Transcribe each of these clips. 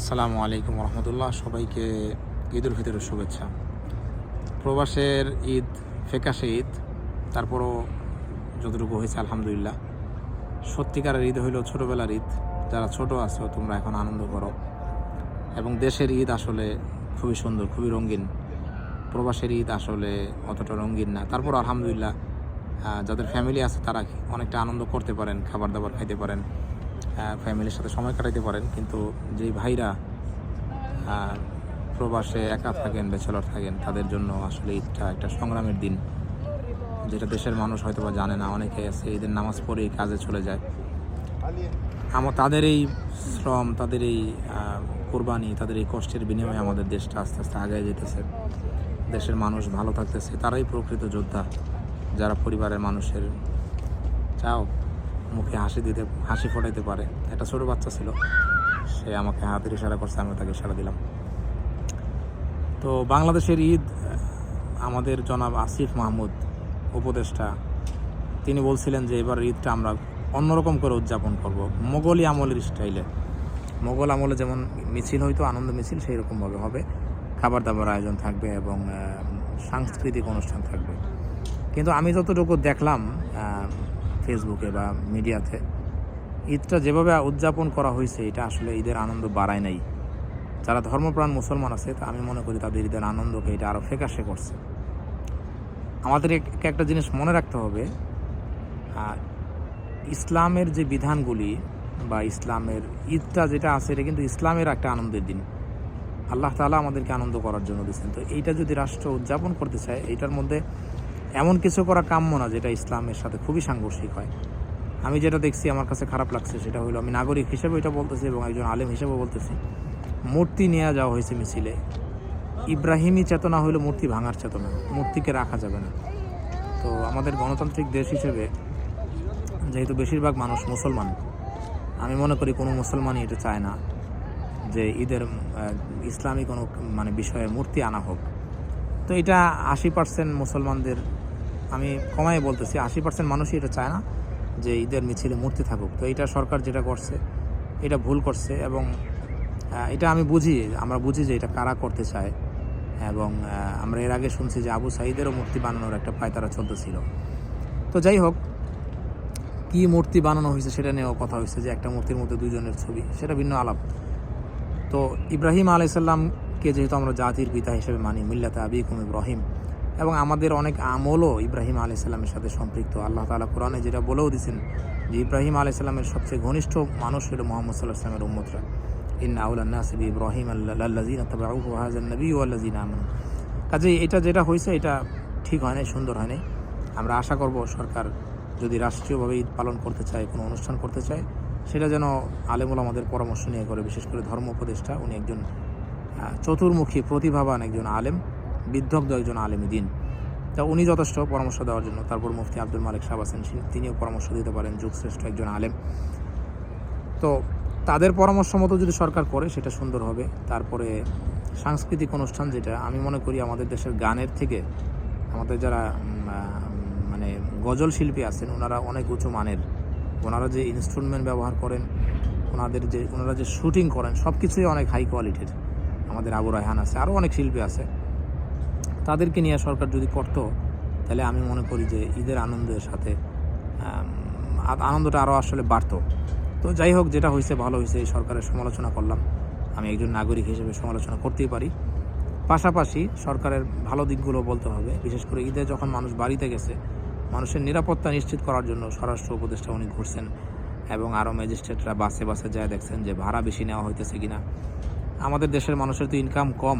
আসসালামু আলাইকুম রহমতুল্লাহ। সবাইকে ঈদুল ফিতরের শুভেচ্ছা। প্রবাসের ঈদ ফেকাশে ঈদ, তারপরও যতটুকু হয়েছে আলহামদুলিল্লাহ। সত্যিকারের ঈদ হইল ছোটোবেলার ঈদ। যারা ছোট আছো, তোমরা এখন আনন্দ করো। এবং দেশের ঈদ আসলে খুবই সুন্দর, খুবই রঙিন। প্রবাসের ঈদ আসলে অতটা রঙিন না। তারপর আলহামদুলিল্লাহ যাদের ফ্যামিলি আছে, তারা অনেকটা আনন্দ করতে পারেন, খাবার দাবার খাইতে পারেন। ফ্যামিলির সাথে সময় কাটাইতে পারেন, কিন্তু যেই ভাইরা প্রবাসে একা থাকেন ব্যাচেলর থাকেন, তাদের জন্য আসলে ঈদটা একটা সংগ্রামের দিন। যেটা দেশের মানুষ হয়তো বা জানে না, অনেকে আছে, ঈদের নামাজ পড়ে কাজে চলে যায়। আমার তাদের এই শ্রম, তাদের এই কোরবানি, তাদের এই কষ্টের বিনিময়ে আমাদের দেশটা আস্তে আস্তে আগায় যেতেছে। দেশের মানুষ ভালো থাকতেছে, তারাই প্রকৃত যোদ্ধা। যারা পরিবারের মানুষের, চাও। মুখে হাসি দিতে, হাসি ফোটাইতে পারে। একটা ছোটো বাচ্চা ছিল। সে আমাকে হাতের ইশারা করছে আমি তাকে ইশারা দিলাম। তো বাংলাদেশের ঈদ, আমাদের জনাব আসিফ মাহমুদ, উপদেষ্টা, তিনি বলছিলেন যে এবার ঈদটা আমরা অন্যরকম করে উদযাপন করব, মোগলি আমলের স্টাইলে। মোগল আমলে যেমন মিছিল হয়তো আনন্দ মিছিল সেই রকমভাবে হবে। খাবার দাবার আয়োজন থাকবে এবং সাংস্কৃতিক অনুষ্ঠান থাকবে। কিন্তু আমি যতটুকু দেখলাম ফেসবুকে বা মিডিয়াতে। ঈদটা যেভাবে উদযাপন করা হয়েছে, এটা আসলে ঈদের আনন্দ বাড়ায় নাই। যারা ধর্মপ্রাণ মুসলমান আছে, তা আমি মনে করি তাদের ঈদের আনন্দকে এটা আরও ফেকাশে করছে। আমাদের এক- একটা জিনিস মনে রাখতে হবে ইসলামের যে বিধানগুলি বা ইসলামের ঈদটা যেটা আছে, এটা কিন্তু ইসলামের একটা আনন্দের দিন। আল্লাহ তাআলা আমাদেরকে আনন্দ করার জন্য দিচ্ছেন তো এইটা যদি রাষ্ট্র উদযাপন করতে চায় এইটার মধ্যে এমন কিছু করা কাম্য না যেটা ইসলামের সাথে খুবই সাংঘর্ষিক হয়। আমি যেটা দেখছি আমার কাছে খারাপ লাগছে সেটা হলো আমি নাগরিক হিসেবে এটা বলতেছি এবং একজন আলেম হিসেবে বলতেছি, মূর্তি নিয়ে যাওয়া হয়েছে মিছিলে। ইব্রাহিমী চেতনা হলো মূর্তি ভাঙার চেতনা, মূর্তিকে রাখা যাবে না। তো আমাদের গণতান্ত্রিক দেশ হিসেবে যেহেতু বেশিরভাগ মানুষ মুসলমান, আমি মনে করি কোনো মুসলমানই এটা চায় না যে ঈদের ইসলামী কোনো মানে বিষয়ে মূর্তি আনা হোক। তো এটা আশি পার্সেন্ট মুসলমানদের আমি কমাই বলতেছি, আশি পার্সেন্ট মানুষই এটা চায় না যে ঈদের মিছিলে মূর্তি থাকুক। তো এটা সরকার যেটা করছে, এটা ভুল করছে এবং এটা আমি বুঝি, আমরা বুঝি যে এটা কারা করতে চায় এবং আমরা এর আগে শুনছি যে আবু সাইদেরও মূর্তি বানানোর একটা পায়তারা চলতেছিল। তো যাই হোক, কি মূর্তি বানানো হয়েছে সেটা নিয়েও কথা হয়েছে যে একটা মূর্তির মধ্যে দুজনের ছবি, সেটা ভিন্ন আলাপ। তো ইব্রাহিম আলাইসাল্লামকে যেহেতু আমরা জাতির পিতা হিসেবে মানি, মিল্লাতে আবিকুম ইব্রাহিম এবং আমাদের অনেক আমলও ইব্রাহিম আলাইসাল্লামের সাথে সম্পৃক্ত। আল্লাহ তাআলা কোরআনে যেটা বলেও দিয়েছেন যে ইব্রাহিম আলাইসাল্লামের সবচেয়ে ঘনিষ্ঠ মানুষ হলো মোহাম্মদ সাল্লাহ সাল্লামের উম্মতরা। ইন ইব্রাহিম আমানু। কাজেই এটা যেটা হয়েছে, এটা ঠিক হয় নাই, সুন্দর হয় নাই। আমরা আশা করব সরকার যদি রাষ্ট্রীয়ভাবে ঈদ পালন করতে চায়, কোনো অনুষ্ঠান করতে চায়, সেটা যেন আলেমুল আমাদের পরামর্শ নিয়ে করে, বিশেষ করে ধর্ম উপদেষ্টা উনি একজন চতুর্মুখী, প্রতিভাবান একজন আলেম। বিদ্ধগ্ধ একজন আলেমী দিন। তা উনি যথেষ্ট পরামর্শ দেওয়ার জন্য তারপর মুফতি আব্দুল মালিক সাহেব আছেন তিনি- তিনিও পরামর্শ দিতে পারেন যুগশ্রেষ্ঠ একজন আলেম। তো তাদের পরামর্শ মতো যদি সরকার করে, সেটা সুন্দর হবে। তারপরে সাংস্কৃতিক অনুষ্ঠান যেটা, আমি মনে করি আমাদের দেশের গানের থেকে আমাদের যারা মানে গজল শিল্পী আছেন, ওনারা অনেক উঁচু মানের। ওনারা যে ইনস্ট্রুমেন্ট ব্যবহার করেন, ওনাদের যে ওনারা যে শুটিং করেন সব কিছুই অনেক হাই কোয়ালিটির আমাদের আবু রায়হান আছে আরও অনেক শিল্পী আছে। তাদেরকে নিয়ে সরকার যদি করতো, তাহলে আমি মনে করি যে ঈদের আনন্দের সাথে আনন্দটা আরও আসলে বাড়তো। তো যাই হোক, যেটা হয়েছে ভালো হয়েছে এই সরকারের সমালোচনা করলাম। আমি একজন নাগরিক হিসেবে সমালোচনা করতেই পারি। পাশাপাশি সরকারের ভালো দিকগুলো বলতে হবে। বিশেষ করে ঈদে যখন মানুষ বাড়িতে গেছে, মানুষের নিরাপত্তা নিশ্চিত করার জন্য স্বরাষ্ট্র উপদেষ্টা উনি ঘুরছেন এবং আরও ম্যাজিস্ট্রেটরা বাসে বাসে যায় দেখছেন যে ভাড়া বেশি নেওয়া হইতেছে কিনা। আমাদের দেশের মানুষের তো ইনকাম কম।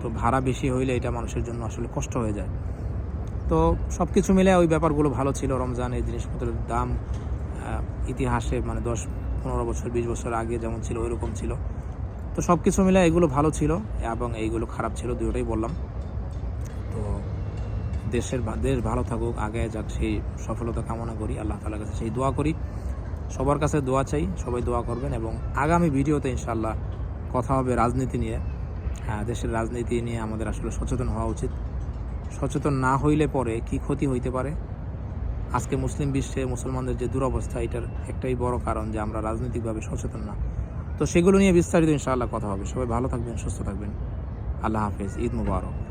তো ভাড়া বেশি হইলে এটা মানুষের জন্য আসলে কষ্ট হয়ে যায়। তো সব কিছু মিলে ওই ব্যাপারগুলো ভালো ছিল। রমজান এই জিনিসপত্রের দাম ইতিহাসে মানে দশ, পনেরো বছর, বিশ বছর আগে যেমন ছিল ওই রকম ছিল। তো সব কিছু মিলে এগুলো ভালো ছিল এবং এইগুলো খারাপ ছিল দুটোই বললাম। তো দেশের দেশ ভালো থাকুক, আগে যাক সেই সফলতা কামনা করি। আল্লাহ তালার কাছে সেই দোয়া করি। সবার কাছে দোয়া চাই, সবাই দোয়া করবেন এবং আগামী ভিডিওতে ইনশাল্লাহ কথা হবে রাজনীতি নিয়ে। দেশের রাজনীতি নিয়ে আমাদের আসলে সচেতন হওয়া উচিত। সচেতন না হইলে পরে কি ক্ষতি হইতে পারে? আজকে মুসলিম বিশ্বে মুসলমানদের যে দুরবস্থা, এটার একটাই বড় কারণ যে আমরা রাজনৈতিকভাবে সচেতন না। তো সেগুলো নিয়ে বিস্তারিত ইনশাআল্লাহ কথা হবে। সবাই ভালো থাকবেন, সুস্থ থাকবেন। আল্লাহ হাফেজ। ঈদ মুবারক।